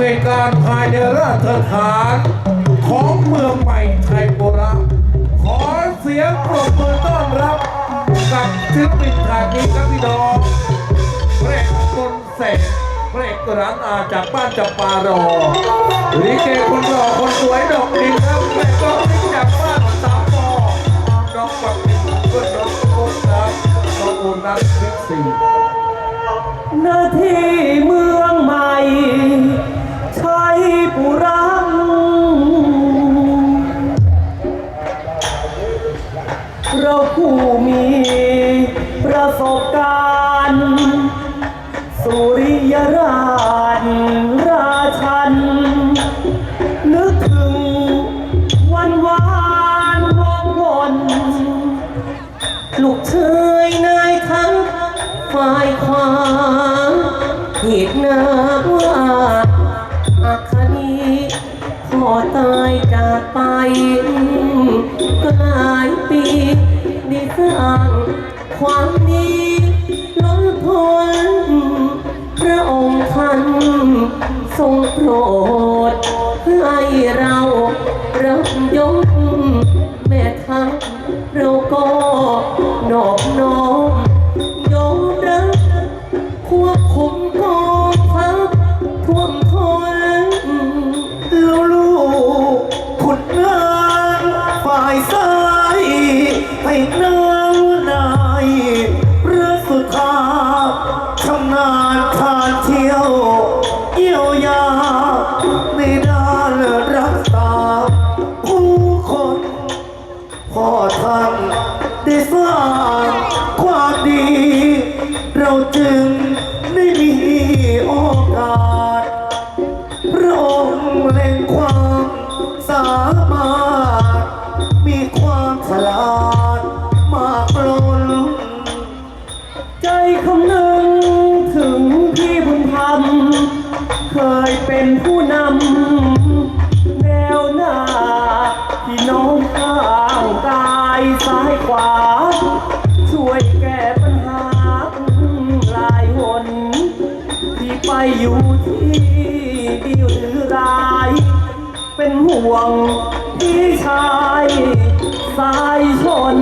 เหตุการภายในราชฐานของเมืองใหม่ชัยโบราณขอเสียงปรบมือต้อนรับ กับศิลปินทางนี้ครับพี่น้องเพลงมนต์เสกเพลงกรันอาจากบ้านจับปารอลิเกคนรอคนสวยดอกดินครับเพลงก็ลิจากบ้านสามปอน้องปักดินเพื่อนน้องโอ๊ตครับน้องโอนัทบิ๊กซีหน้าที่เมืองใหม่ เราผู้มีประสบการณ์ สุริยราชราชัน นึกถึงวันวานวงวนลูกเชยนายทั้งฝ่ายขวาเหตุนาว่าอาคานีพอตายจากไปก็หลายปี สร้างความดีล้นพ้นพระองค์ท่านทรงโปรดให้เรารับยก ให้นางนายพระสุธาชำนาญทานเที่ยวเยี่ยวยาในด้านรักษาผู้คนพ่อท่านได้สร้างความดี เราจึงได้มีโอกาส พระองค์แห่งความสามารถ มีความฉลาด คำนึงถึงพี่บุญธรรม เคยเป็นผู้นำแนวหน้าพี่น้องข้างกายซ้ายขวา ช่วยแก้ปัญหาหลายหนที่ไปอยู่ที่ดีหรือร้าย เป็นห่วงพี่ชาย สายชน